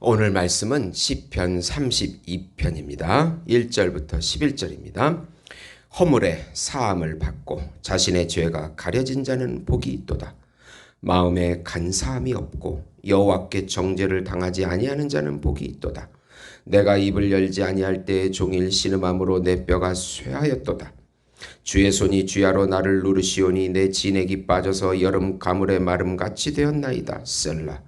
오늘 말씀은 시편 32편입니다. 1절부터 11절입니다. 허물에 사함을 받고 자신의 죄가 가려진 자는 복이 있도다. 마음에 간사함이 없고 여호와께 정죄를 당하지 아니하는 자는 복이 있도다. 내가 입을 열지 아니할 때에 종일 신음함으로 내 뼈가 쇠하였도다. 주의 손이 주야로 나를 누르시오니 내 진액이 빠져서 여름 가물의 마름같이 되었나이다. 셀라.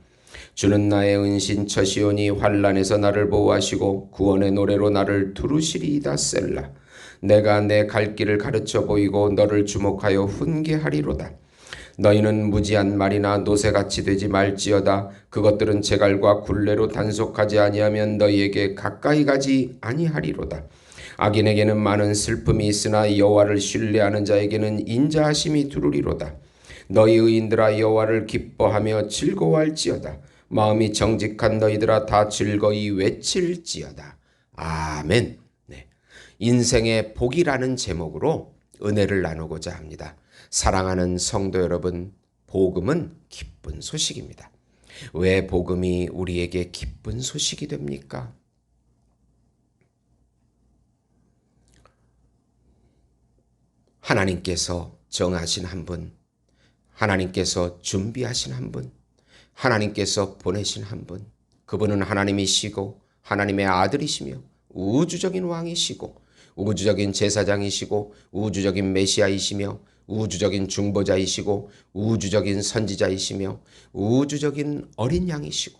주는 나의 은신 처시오니 환란에서 나를 보호하시고 구원의 노래로 나를 두루시리이다 셀라. 내가 내 갈 길을 가르쳐 보이고 너를 주목하여 훈계하리로다. 너희는 무지한 말이나 노새같이 되지 말지어다. 그것들은 제갈과 굴레로 단속하지 아니하면 너희에게 가까이 가지 아니하리로다. 악인에게는 많은 슬픔이 있으나 여호와를 신뢰하는 자에게는 인자하심이 두루리로다. 너희 의인들아 여호와를 기뻐하며 즐거워할지어다. 마음이 정직한 너희들아 다 즐거이 외칠지어다. 아멘. 네. 인생의 복이라는 제목으로 은혜를 나누고자 합니다. 사랑하는 성도 여러분, 복음은 기쁜 소식입니다. 왜 복음이 우리에게 기쁜 소식이 됩니까? 하나님께서 정하신 한 분, 하나님께서 준비하신 한 분, 하나님께서 보내신 한 분, 그분은 하나님이시고 하나님의 아들이시며 우주적인 왕이시고 우주적인 제사장이시고 우주적인 메시아이시며 우주적인 중보자이시고 우주적인 선지자이시며 우주적인 어린 양이시고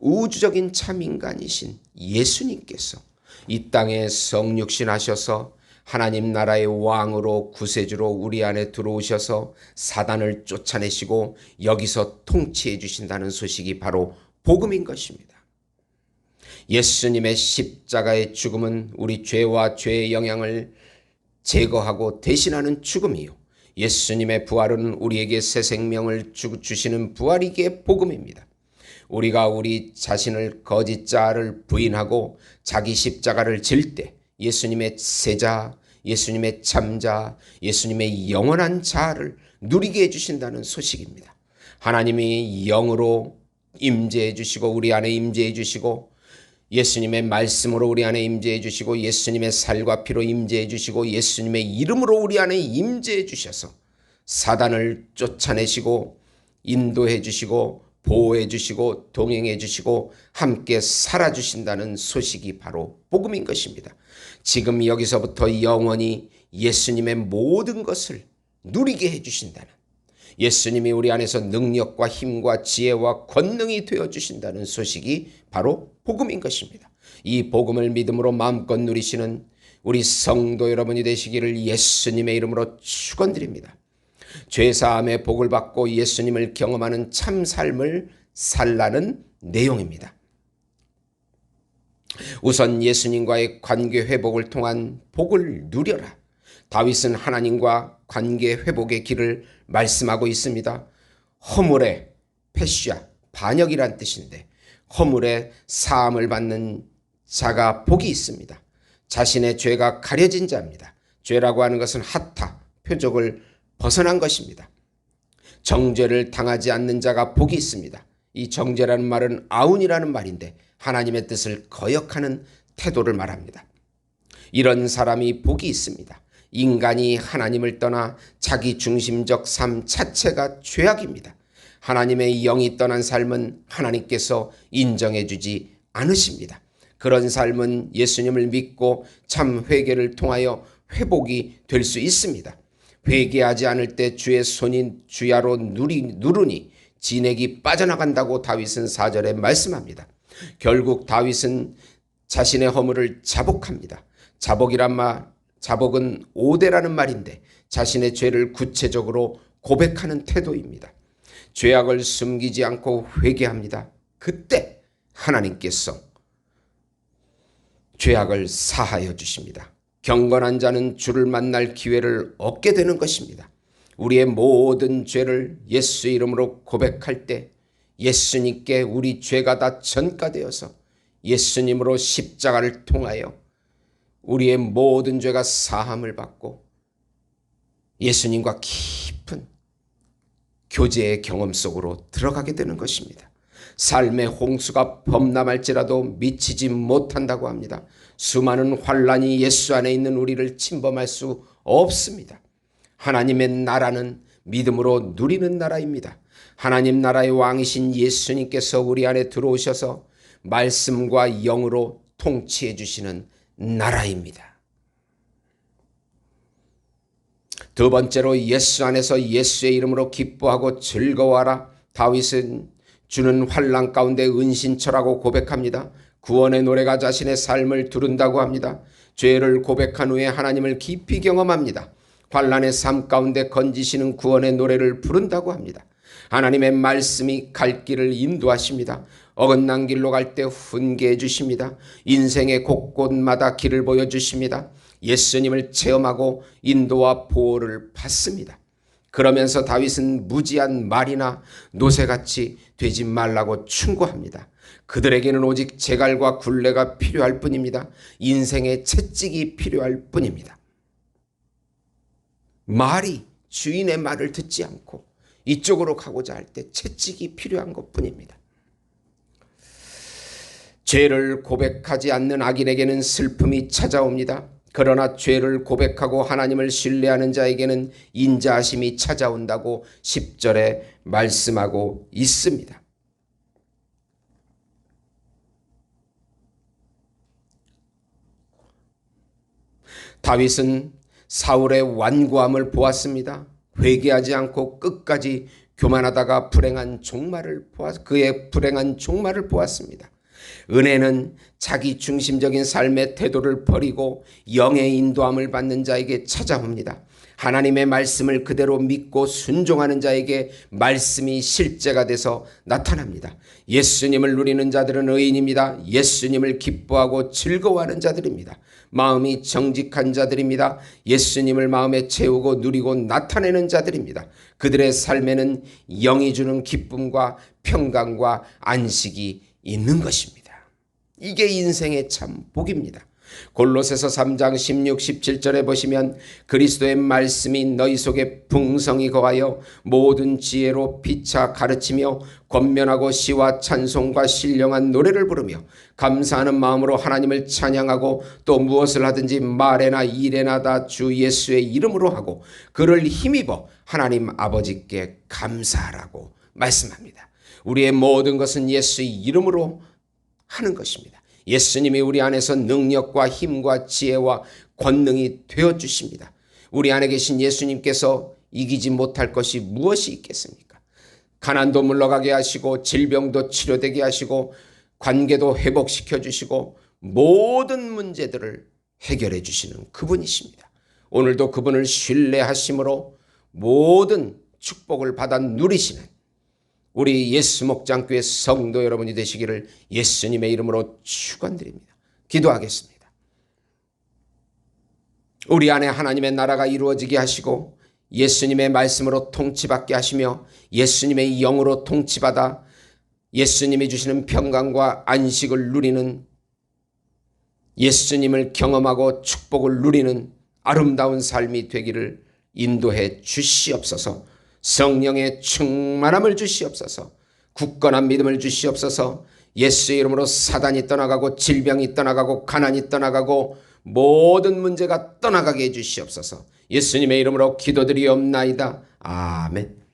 우주적인 참 인간이신 예수님께서 이 땅에 성육신 하셔서 하나님 나라의 왕으로 구세주로 우리 안에 들어오셔서 사단을 쫓아내시고 여기서 통치해 주신다는 소식이 바로 복음인 것입니다. 예수님의 십자가의 죽음은 우리 죄와 죄의 영향을 제거하고 대신하는 죽음이요. 예수님의 부활은 우리에게 새 생명을 주시는 부활이기에 복음입니다. 우리가 우리 자신을 거짓자를 부인하고 자기 십자가를 질 때 예수님의 세자, 예수님의 참자, 예수님의 영원한 자를 누리게 해주신다는 소식입니다. 하나님이 영으로 임재해 주시고 우리 안에 임재해 주시고 예수님의 말씀으로 우리 안에 임재해 주시고 예수님의 살과 피로 임재해 주시고 예수님의 이름으로 우리 안에 임재해 주셔서 사단을 쫓아내시고 인도해 주시고 보호해 주시고 동행해 주시고 함께 살아 주신다는 소식이 바로 복음인 것입니다. 지금 여기서부터 영원히 예수님의 모든 것을 누리게 해 주신다는 예수님이 우리 안에서 능력과 힘과 지혜와 권능이 되어 주신다는 소식이 바로 복음인 것입니다. 이 복음을 믿음으로 마음껏 누리시는 우리 성도 여러분이 되시기를 예수님의 이름으로 축원드립니다. 죄사함의 복을 받고 예수님을 경험하는 참 삶을 살라는 내용입니다. 우선 예수님과의 관계 회복을 통한 복을 누려라. 다윗은 하나님과 관계 회복의 길을 말씀하고 있습니다. 허물의 패시아, 반역이란 뜻인데 허물의 사함을 받는 자가 복이 있습니다. 자신의 죄가 가려진 자입니다. 죄라고 하는 것은 하타, 표적을 벗어난 것입니다. 정죄를 당하지 않는 자가 복이 있습니다. 이 정죄라는 말은 아운이라는 말인데 하나님의 뜻을 거역하는 태도를 말합니다. 이런 사람이 복이 있습니다. 인간이 하나님을 떠나 자기 중심적 삶 자체가 죄악입니다. 하나님의 영이 떠난 삶은 하나님께서 인정해 주지 않으십니다. 그런 삶은 예수님을 믿고 참 회개를 통하여 회복이 될 수 있습니다. 회개하지 않을 때 주의 손이 주야로 누리, 누르니 진액이 빠져나간다고 다윗은 사절에 말씀합니다. 결국 다윗은 자신의 허물을 자복합니다. 자복이란 말, 자복은 오대라는 말인데 자신의 죄를 구체적으로 고백하는 태도입니다. 죄악을 숨기지 않고 회개합니다. 그때 하나님께서 죄악을 사하여 주십니다. 경건한 자는 주를 만날 기회를 얻게 되는 것입니다. 우리의 모든 죄를 예수 이름으로 고백할 때 예수님께 우리 죄가 다 전가되어서 예수님으로 십자가를 통하여 우리의 모든 죄가 사함을 받고 예수님과 깊은 교제의 경험 속으로 들어가게 되는 것입니다. 삶의 홍수가 범람할지라도 미치지 못한다고 합니다. 수많은 환란이 예수 안에 있는 우리를 침범할 수 없습니다. 하나님의 나라는 믿음으로 누리는 나라입니다. 하나님 나라의 왕이신 예수님께서 우리 안에 들어오셔서 말씀과 영으로 통치해 주시는 나라입니다. 두 번째로 예수 안에서 예수의 이름으로 기뻐하고 즐거워하라. 다윗은 주는 환란 가운데 은신처라고 고백합니다. 구원의 노래가 자신의 삶을 두른다고 합니다. 죄를 고백한 후에 하나님을 깊이 경험합니다. 환란의 삶 가운데 건지시는 구원의 노래를 부른다고 합니다. 하나님의 말씀이 갈 길을 인도하십니다. 어긋난 길로 갈 때 훈계해 주십니다. 인생의 곳곳마다 길을 보여 주십니다. 예수님을 체험하고 인도와 보호를 받습니다. 그러면서 다윗은 무지한 말이나 노새같이 되지 말라고 충고합니다. 그들에게는 오직 제갈과 굴레가 필요할 뿐입니다. 인생의 채찍이 필요할 뿐입니다. 말이 주인의 말을 듣지 않고 이쪽으로 가고자 할 때 채찍이 필요한 것 뿐입니다. 죄를 고백하지 않는 악인에게는 슬픔이 찾아옵니다. 그러나 죄를 고백하고 하나님을 신뢰하는 자에게는 인자하심이 찾아온다고 10절에 말씀하고 있습니다. 다윗은 사울의 완고함을 보았습니다. 회개하지 않고 끝까지 교만하다가 불행한 종말을 보았 그의 불행한 종말을 보았습니다. 은혜는 자기 중심적인 삶의 태도를 버리고 영의 인도함을 받는 자에게 찾아옵니다. 하나님의 말씀을 그대로 믿고 순종하는 자에게 말씀이 실제가 돼서 나타납니다. 예수님을 누리는 자들은 의인입니다. 예수님을 기뻐하고 즐거워하는 자들입니다. 마음이 정직한 자들입니다. 예수님을 마음에 채우고 누리고 나타내는 자들입니다. 그들의 삶에는 영이 주는 기쁨과 평강과 안식이 있는 것입니다. 이게 인생의 참 복입니다. 골로새서 3장 16, 17절에 보시면 그리스도의 말씀이 너희 속에 풍성히 거하여 모든 지혜로 피차 가르치며 권면하고 시와 찬송과 신령한 노래를 부르며 감사하는 마음으로 하나님을 찬양하고 또 무엇을 하든지 말에나 일에나 다 주 예수의 이름으로 하고 그를 힘입어 하나님 아버지께 감사하라고 말씀합니다. 우리의 모든 것은 예수의 이름으로 하는 것입니다. 예수님이 우리 안에서 능력과 힘과 지혜와 권능이 되어 주십니다. 우리 안에 계신 예수님께서 이기지 못할 것이 무엇이 있겠습니까? 가난도 물러가게 하시고 질병도 치료되게 하시고 관계도 회복시켜 주시고 모든 문제들을 해결해 주시는 그분이십니다. 오늘도 그분을 신뢰하심으로 모든 축복을 받아 누리시는 우리 예수 목장교회 성도 여러분이 되시기를 예수님의 이름으로 축원드립니다. 기도하겠습니다. 우리 안에 하나님의 나라가 이루어지게 하시고 예수님의 말씀으로 통치받게 하시며 예수님의 영으로 통치받아 예수님이 주시는 평강과 안식을 누리는 예수님을 경험하고 축복을 누리는 아름다운 삶이 되기를 인도해 주시옵소서. 성령의 충만함을 주시옵소서. 굳건한 믿음을 주시옵소서. 예수의 이름으로 사단이 떠나가고 질병이 떠나가고 가난이 떠나가고 모든 문제가 떠나가게 해 주시옵소서. 예수님의 이름으로 기도드리옵나이다. 아멘.